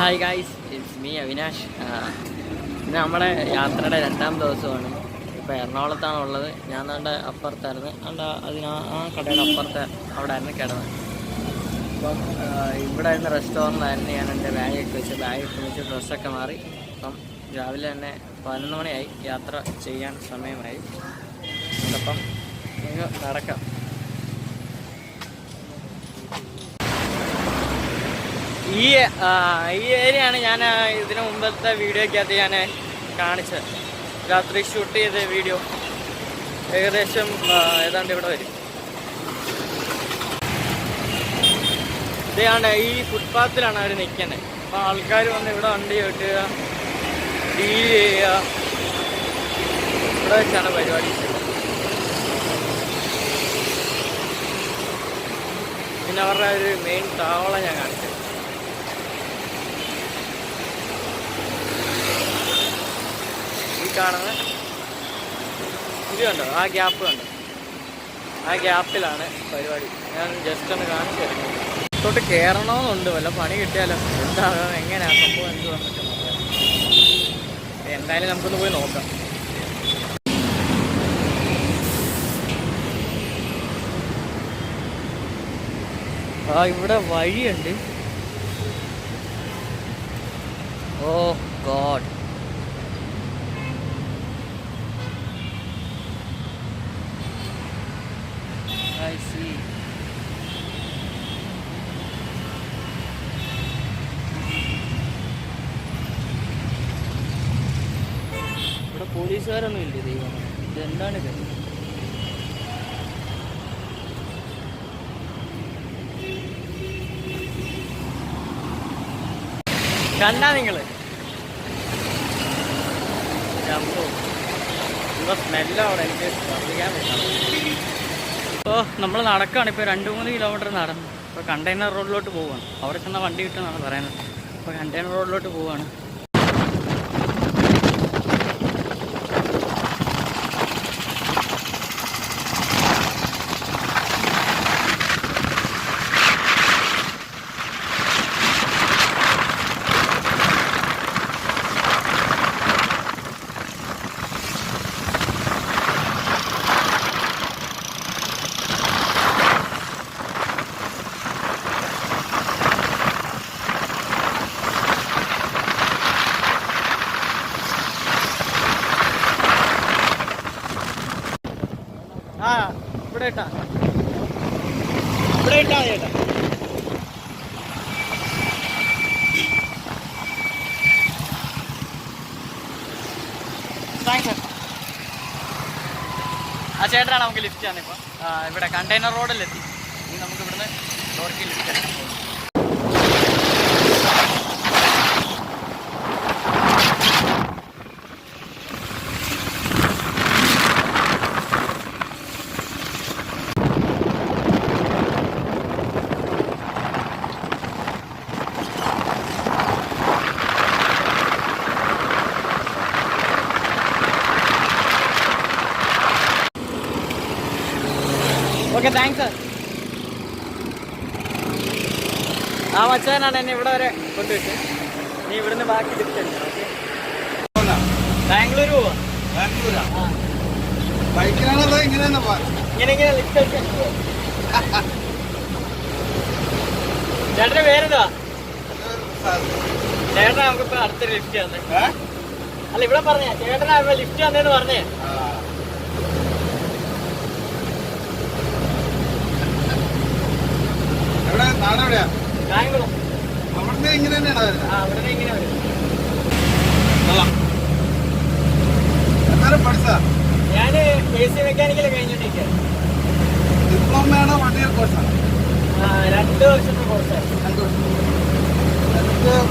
Hi guys it's me Avinash ഇന്ന് നമ്മുടെ യാത്രയുടെ രണ്ടാം ദിവസമാണ്. ഇപ്പോൾ എറണാകുളത്താണ് ഉള്ളത്. ഞാൻ നമ്മുടെ അപ്പുറത്തായിരുന്നു. അണ്ട അതിന് ആ- ആ കടയുടെ അപ്പുറത്തെ അവിടെ ആയിരുന്നു കിടന്നത്. അപ്പം ഇവിടെ നിന്ന് റെസ്റ്റോറന്റായിരുന്നു ഞാൻ എന്റെ ബാഗൊക്കെ വെച്ച് ബാഗൊക്കെ വെച്ച് ഡ്രസ്സൊക്കെ മാറി. അപ്പം രാവിലെ തന്നെ പതിനൊന്ന് മണിയായി. യാത്ര ചെയ്യാൻ സമയമായി. അതപ്പം നമുക്ക് നടക്കാം. ഈ ഈ ഏരിയയാണ് ഞാൻ ഇതിനു മുമ്പത്തെ വീഡിയോക്കകത്ത് ഞാൻ കാണിച്ചത്. രാത്രി ഷൂട്ട് ചെയ്ത വീഡിയോ. ഏകദേശം ഏതാണ്ട് ഇവിടെ വരും. ഇതാണ് ഈ ഫുട്പാത്തിലാണ് അവർ നിൽക്കുന്നത്. അപ്പോൾ ആൾക്കാർ വന്ന് ഇവിടെ വണ്ടി കെട്ടുക ഡീൽ ചെയ്യുക. ഇവിടെ വെച്ചാണ് പരിപാടി. പിന്നെ അവരുടെ ഒരു മെയിൻ താവളം ഞാൻ കാണിച്ചത് ഈ കാണുന്ന ഇത് കണ്ടോ? ആ ഗ്യാപ്പ് കണ്ടോ? ആ ഗ്യാപ്പിലാണ് പരിപാടി. ഞാൻ ജസ്റ്റ് ഒന്ന് കാണിച്ചു തരാം. തൊട്ട് കയറണമെന്നുണ്ട് വല്ല പണി കിട്ടിയാലോ? എന്താണ്? എങ്ങനെയാ? സംഭവം എന്ത് വന്നിട്ട് എന്തായാലും നമുക്കൊന്ന് പോയി നോക്കാം. ആ ഇവിടെ വഴിയുണ്ട്. ഓ ഗോഡ്. പോലീസുകാരൊന്നും ഇല്ല ദൈവം ഇതെന്താണിത് കണ്ടാ നിങ്ങൾ? സ്മെല്ലാണ് എനിക്ക് ശ്രദ്ധിക്കാൻ പറ്റില്ല. ഇപ്പോൾ നമ്മൾ നടക്കുകയാണ് ഇപ്പോൾ രണ്ട് മൂന്ന് കിലോമീറ്റർ നടന്നു. ഇപ്പോൾ കണ്ടെയ്നർ റോഡിലോട്ട് പോവുകയാണ് അവിടെ ചെന്ന വണ്ടി കിട്ടുമെന്നാണ് പറയുന്നത്. ഇപ്പോൾ കണ്ടെയ്നർ റോഡിലോട്ട് പോവുകയാണ് ആ ഇട്ടാ. ഇവിടെ ഇട്ടാ മതി താങ്ക്സ് ആ ചേട്ടനാണ് നമുക്ക് ലിഫ്റ്റ് ആണ് ഇപ്പം. ഇവിടെ കണ്ടെയ്നർ റോഡിലെത്തി ഇനി നമുക്ക് ഇവിടുന്ന് ലോറിക്ക് ലിഫ്റ്റ് ആണ് ഓക്കെ താങ്ക്സ് ആ മച്ചാനാണ് എന്നെ ഇവിടെ വരെ കൊണ്ടുവിട്ട് നീ ഇവിടുന്ന് ബാക്കി അടിക്കണം ബാംഗ്ലൂർ പോവാ. ബാംഗ്ലൂരാ? ഇങ്ങനെ ഇങ്ങനെ ഇങ്ങനെ ലിഫ്റ്റ് ചേട്ടന്റെ പേരെന്താ ചേട്ടനാ നമുക്കിപ്പോ അടുത്ത ലിഫ്റ്റ് തന്നെ. അല്ല ഇവിടെ പറഞ്ഞേ ചേട്ടനാ ലിഫ്റ്റ് തന്നെ പറഞ്ഞേ. എവിടെ നാടെവിടെയാ ബാംഗ്ലൂർ അവിടുന്ന് ഇങ്ങനെ തന്നെയാണ് വരുന്നത്? ആ അവിടെ ഇങ്ങനെ എന്നാലും പഠിച്ചാ ഞാൻ എ സി മെക്കാനിക്കൽ ഡിപ്ലോമ ഡിപ്ലോമയാണോ വൺ ഇയർ കോഴ്സാണ് രണ്ട് വർഷത്തെ കോഴ്സാണ് രണ്ട് വർഷം.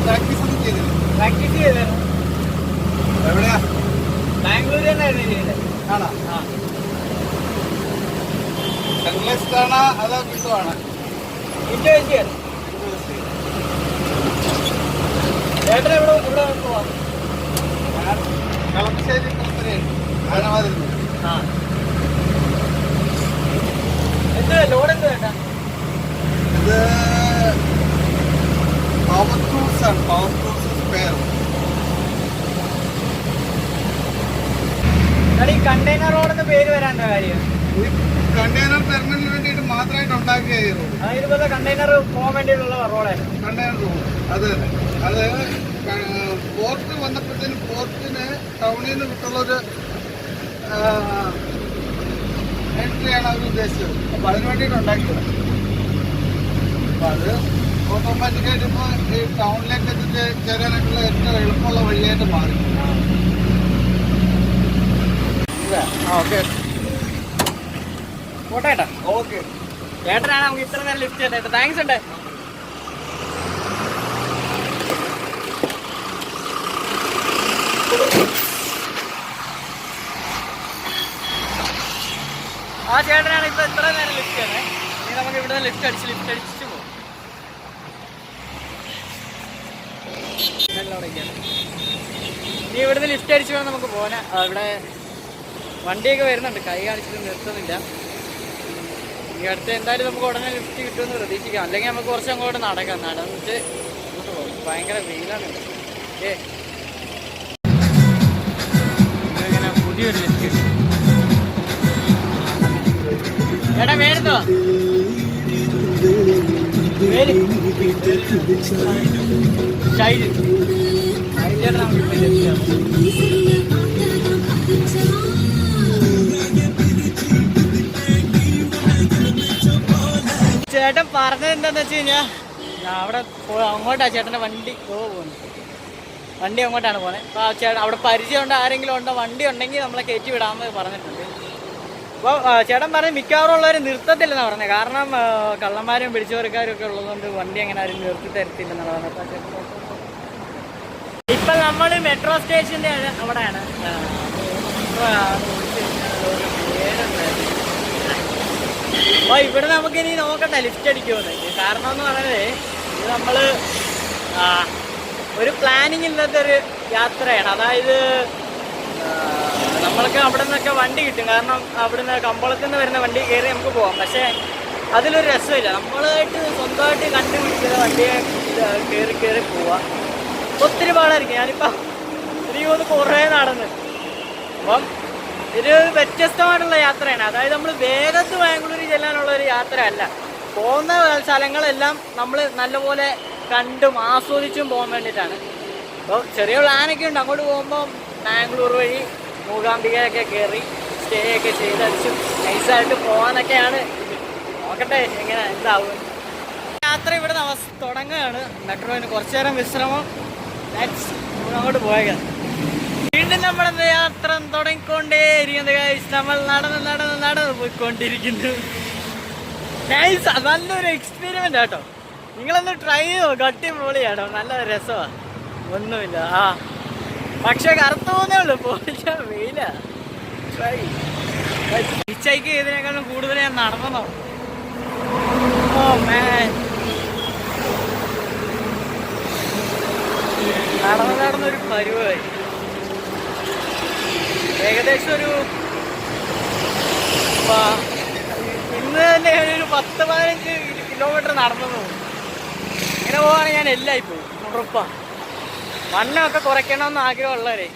പ്രാക്ടീസ് ഒന്നും ചെയ്തില്ല? പ്രാക്ടീസ് ചെയ്തായിരുന്നു. എവിടെയാ? ബാംഗ്ലൂർ തന്നെയായിരുന്നു ചെയ്തത്. ആണോ? ആ. ആണോ അതോ ബിന്ദു ആണോ? ആനവാതിൽ ആ എന്ത് ലോഡ് എന്ത് വേണ്ട ഇത് പവർ ടൂൾസ് ആണ് പവർ ടൂൾസ് സ്പെയർ ഈ കണ്ടെയ്നർ റോഡ് എന്ന് പേര് വരാണ്ട കാര്യം? കണ്ടെയ്നർ ടെർമിനലിന് വേണ്ടിയിട്ട് മാത്രമായിട്ട് ഉണ്ടാക്കിയായിരുന്നു റോഡ് കണ്ടെയ്നർ പോകാൻ റോഡായിരുന്നു കണ്ടെയ്നർ റോഡ് അത് തന്നെ. അത് പോർട്ട് വന്നപ്പോഴത്തേന് പോർട്ടിന് ടൗണിൽ നിന്ന് വിട്ടുള്ളൊരു എൻട്രിയാണ് അവർ ഉദ്ദേശിച്ചത്. അപ്പൊ അതിന് വേണ്ടിയിട്ട് ഉണ്ടാക്കിയത് അപ്പോൾ അത് ഓട്ടോമാറ്റിക്കായിട്ട് ഇപ്പോൾ ഈ ടൗണിലേക്ക് എത്തിച്ച് ചേരാനായിട്ടുള്ള ഏറ്റവും എളുപ്പമുള്ള വഴിയായിട്ട് മാറി. ഓക്കെ. പോട്ടെ ഏട്ടാ ഓക്കെ. ചേട്ടനാണ് നമുക്ക് ഇത്ര നേരം ലിഫ്റ്റ് ചെയ്തേട്ടാ താങ്ക്സ് ഉണ്ട്. ആ ചേട്ടനാണ് ഇപ്പൊ ഇത്ര നേരം ലിഫ്റ്റ് ഇനി നമുക്ക് ഇവിടുന്ന് ലിഫ്റ്റ് അടിച്ച് ലിഫ്റ്റ് അടിച്ചിട്ട് പോകും നീ ഇവിടുന്ന് ലിഫ്റ്റ് അടിച്ച് വേണം നമുക്ക് പോകാൻ ഇവിടെ വണ്ടിയൊക്കെ വരുന്നുണ്ട്. കൈ കാണിച്ചിട്ട് നിർത്തുന്നില്ല. ഈ അടുത്ത് എന്തായാലും നമുക്ക് ഉടനെ ലിഫ്റ്റ് കിട്ടുമെന്ന് പ്രതീക്ഷിക്കാം. അല്ലെങ്കിൽ നമുക്ക് കുറച്ച് അങ്ങോട്ട് നടക്കാം. നടന്നിട്ട് ഭയങ്കര വെയിലാണ്. ഏ. പുതിയൊരു ലിഫ്റ്റ് കിട്ടി. എടാ വേരുന്നോ ശൈലി. ഷൈജ് ചേട്ടൻ പറഞ്ഞത് എന്താന്ന് വെച്ച് കഴിഞ്ഞാൽ ഞാൻ അവിടെ അങ്ങോട്ടാ ചേട്ടന്റെ വണ്ടി ഓ പോകുന്നു വണ്ടി അങ്ങോട്ടാണ് പോകുന്നത് അപ്പോൾ ആ ചേട്ടൻ അവിടെ പരിചയമുണ്ട് ആരെങ്കിലും ഉണ്ടോ വണ്ടി ഉണ്ടെങ്കിൽ നമ്മളെ കയറ്റി വിടാമെന്ന് പറഞ്ഞിട്ടുണ്ട് അപ്പോൾ ചേട്ടൻ പറഞ്ഞ മിക്കവാറും ഉള്ളവർ നിർത്തത്തില്ലെന്നാണ് പറഞ്ഞത് കാരണം കള്ളന്മാരും പിടിച്ചവർക്കാരും ഒക്കെ ഉള്ളതുകൊണ്ട് വണ്ടി അങ്ങനെ ആരും നിർത്തി തരത്തില്ലെന്നാണ് പറഞ്ഞത് അപ്പോൾ ചേട്ടൻ നമ്മൾ മെട്രോ സ്റ്റേഷന്റെ അവിടെയാണ് metro ആണ് വിളിച്ച് കഴിഞ്ഞാൽ ഒരു പേരുണ്ടായിരുന്നു. അപ്പൊ ഇവിടെ നമുക്ക് ഇനി നോക്കണ്ട ലിഫ്റ്റ് അടിക്കുമെന്ന്. കാരണം എന്ന് പറയുന്നത് ഇത് നമ്മൾ ഒരു പ്ലാനിങ് ഇല്ലാത്ത ഒരു യാത്രയാണ്. അതായത് നമ്മൾക്ക് അവിടെ നിന്നൊക്കെ വണ്ടി കിട്ടും. കാരണം അവിടുന്ന് കമ്പോളത്തിൽ നിന്ന് വരുന്ന വണ്ടി കയറി നമുക്ക് പോകാം പക്ഷേ അതിലൊരു രസമില്ല. നമ്മളായിട്ട് സ്വന്തമായിട്ട് കണ്ടുപിടിക്കുന്ന വണ്ടിയെ കയറി കയറി പോവാം. ഒത്തിരി പാടായിരിക്കും. ഞാനിപ്പോൾ എനിക്ക് തോന്നുന്നു കുറേ നടന്ന്. അപ്പം ഇത് വ്യത്യസ്തമായിട്ടുള്ള യാത്രയാണ്. അതായത് നമ്മൾ വേഗത്ത് ബാംഗ്ലൂർ ചെല്ലാനുള്ള ഒരു യാത്ര അല്ല പോകുന്ന സ്ഥലങ്ങളെല്ലാം നമ്മൾ നല്ലപോലെ കണ്ടും ആസ്വദിച്ചും പോകാൻ വേണ്ടിയിട്ടാണ്. അപ്പോൾ ചെറിയ പ്ലാനൊക്കെ ഉണ്ട്. അങ്ങോട്ട് പോകുമ്പോൾ ബാംഗ്ലൂർ വഴി മൂകാംബികയൊക്കെ കയറി സ്റ്റേ ഒക്കെ ചെയ്ത് അടിച്ചും നൈസായിട്ട് പോകാനൊക്കെയാണ്. നോക്കട്ടെ എങ്ങനെ എന്താവും. യാത്ര ഇവിടെ തുടങ്ങുകയാണ്. മെട്രോയിന് കുറച്ചു നേരം വിശ്രമം. നെക്സ്റ്റ് അങ്ങോട്ട് പോയേക്കാം. വീണ്ടും നമ്മുടെ യാത്ര തുടങ്ങിക്കൊണ്ടേയിരിക്കുന്നത് guys. നമ്മൾ നടന്ന് നടന്ന് നടന്ന് പോയിക്കൊണ്ടിരിക്കുന്നു. നല്ലൊരു എക്സ്പീരിമെന്റ് ആട്ടോ നിങ്ങളൊന്ന് ട്രൈ ചെയ്തോ കട്ടി പൊളിയാട്ടോ നല്ല രസമാണ് ഒന്നുമില്ല. ആ. പക്ഷെ കറുത്തു പോകുന്നേ ഉള്ളൂ. പോയില്ല വെയില. ട്രൈ ഹിച്ചൈക്ക് ചെയ്തതിനേക്കാളും കൂടുതൽ ഞാൻ നടന്നോ ഓ മാൻ നടന്ന് നടന്നൊരു പരുവായി ഏകദേശം ഒരു ഇന്ന് തന്നെ ഒരു പത്ത് പതിനഞ്ച് കിലോമീറ്റർ നടന്നു പോകും ഇങ്ങനെ പോവാണെങ്കിൽ ഞാൻ എല്ലായി പോകും ഉറപ്പാ. വണ്ണമൊക്കെ കുറയ്ക്കണമെന്ന് ആഗ്രഹമുള്ളവരെ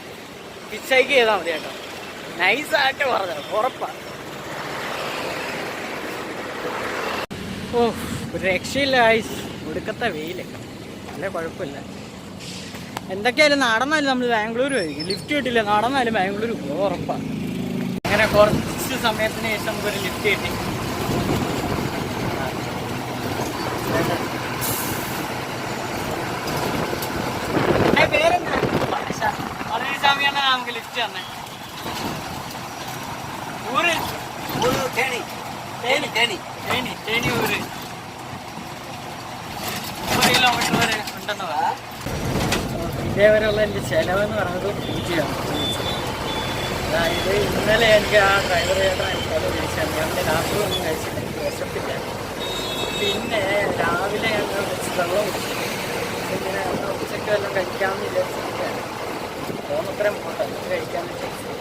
പിച്ചൈക്ക് ചെയ്താൽ മതി കേട്ടോ. നൈസായിട്ട് പറഞ്ഞു ഉറപ്പാ. ഓ ഒരു രക്ഷയില്ല ഐസ് ഒടുക്കത്തെ വെയിലൊക്കെ നല്ല കുഴപ്പമില്ല. എന്തൊക്കെയായാലും നടന്നാലും നമ്മൾ ബാംഗ്ലൂർ ആയിരിക്കും ലിഫ്റ്റ് കിട്ടില്ല. നടന്നാലും ബാംഗ്ലൂർ പോകും ഉറപ്പാണ് അങ്ങനെ കുറച്ച് സമയത്തിന് ശേഷം നമുക്കൊരു ലിഫ്റ്റ് കിട്ടി. ഏ, പേരെന്താ? പളനിസ്വാമിയാണ് നമുക്ക് ലിഫ്റ്റ് തന്നെ ഊര്. തേനി തേനി തേനി തേനി ഊര്. മുപ്പത് കിലോമീറ്റർ വരെ ഉണ്ടെന്ന് പറയാം ഇതേവരെയുള്ള എന്റെ ചിലവെന്ന് പറയുന്നത് പൂജ്യമാണ് അതായത് ഇന്നലെ എനിക്ക് ആ ഡ്രൈവർ ചേട്ടൻ എനിക്കത് വിളിച്ചാണ് എന്റെ രാത്രി ഒന്നും കഴിച്ചില്ല എനിക്ക് വിശപ്പില്ല പിന്നെ രാവിലെ ഞങ്ങൾ വെള്ളം ഇങ്ങനെ ഉച്ചയ്ക്ക് വല്ലതും കഴിക്കാമെന്ന് വിചാരിച്ചിരിക്കുകയാണ് തോന്നത്രയും പോട്ടെ കഴിക്കാമെന്ന് വിചാരിച്ചു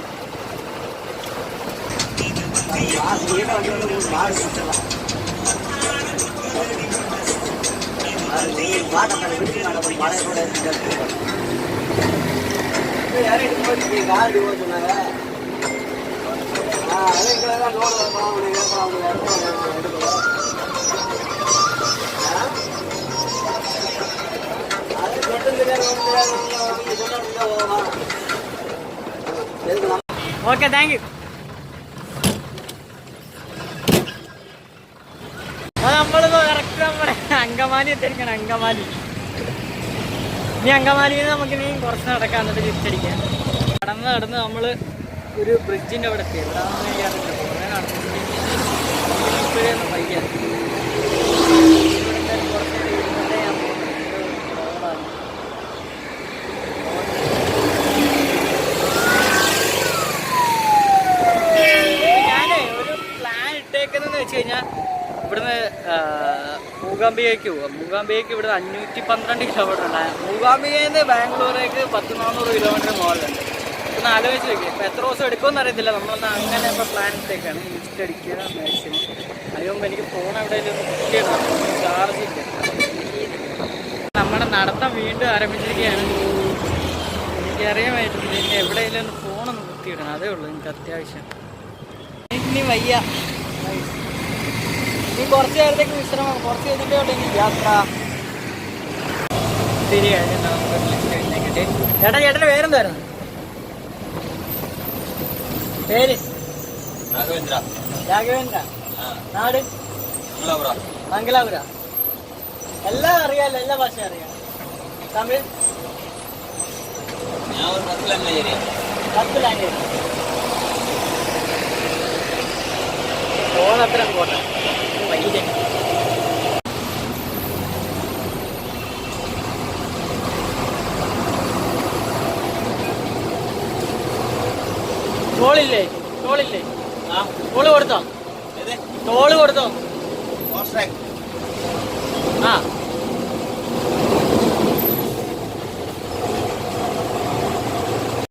ഓക്കെ ஓகே தேங்க்யூ நம்மளதும் கரெக்டாக அங்கே மாதிரி தெரியுங்க அங்கே மாதிரி ഇനി അങ്കമാലിയിൽ നിന്ന് നമുക്ക് ഇനി കുറച്ച് നടക്കാം എന്നിട്ട് തിരിച്ചടിക്കാം കടന്ന് നടന്ന് നമ്മൾ ഒരു ബ്രിഡ്ജിന്റെ അവിടെ എത്തി ഇവിടെ വയ്യാറില്ല കുറേ നടന്നു ഇപ്പോഴൊന്നും വയ്യ ഇവിടുത്തെ കുറച്ച് നേരം ഇരുന്നിട്ടേ ഞാൻ പോകുന്നു. ഇത് റോഡാണ്. ഞാനേ ഒരു പ്ലാൻ ഇട്ടേക്കുന്നതെന്ന് വെച്ച് കഴിഞ്ഞാൽ ഇവിടുന്ന് ആ, മൂകാംബികയ്ക്ക് പോവാം. മൂകാംബികയ്ക്ക് ഇവിടെ അഞ്ഞൂറ്റി പന്ത്രണ്ട് കിലോമീറ്റർ ഉണ്ട്. മൂകാംബികയിൽ നിന്ന് ബാംഗ്ലൂരേക്ക് പത്ത് നാനൂറ് കിലോമീറ്റർ മുകളിലുണ്ട് ഒന്ന് ആലോചിച്ച് നോക്കി ഇപ്പം എത്ര ദിവസം എടുക്കുമെന്ന് അറിയത്തില്ല. നമ്മളൊന്ന് അങ്ങനെ ഇപ്പോൾ പ്ലാൻ ഇട്ടേക്കാണ്. ലിസ്റ്റ് അടിക്കുക മാക്സിമം അതുകൊണ്ട് എനിക്ക് ഫോൺ എവിടെയെങ്കിലും ബുക്ക് ചെയ്യണം. ചാർജ് നമ്മുടെ നടത്തം വീണ്ടും ആരംഭിച്ചിരിക്കുകയാണ്. എനിക്കറിയാമായിട്ടുണ്ട് എനിക്ക് എവിടെയെങ്കിലും ഒന്ന് ഫോണൊന്ന് കുത്തിയിടണം അതേ ഉള്ളൂ എനിക്ക് അത്യാവശ്യം. ഇനി വയ്യ. ഇനി കുറച്ച് നേരത്തേക്ക് വിശ്രമം കുറച്ച് കഴിഞ്ഞിട്ടേ ഉള്ളൂ ഇനി യാത്ര. ശരി കഴിഞ്ഞിട്ട് ചേട്ടാ ചേട്ടന്റെ പേരെന്തായിരുന്നു? പേര്? രാഘവേന്ദ്ര. രാഘവേന്ദ്ര. നാട്? മംഗലാപുര. എല്ലാം അറിയാലോ എല്ലാ ഭാഷയും അറിയാം. തമിഴ്? ഞാൻ ഒരു പത്ത് ലാംഗ്വേജ് പത്ത് ലാംഗ്വേജ് ഫോൺ അത്ര പോട്ടെ. വൈകിട്ട് ടോളില്ലേ? ടോളില്ലേ? ടോൾ കൊടുത്തോ? ടോൾ കൊടുത്തോ? ആ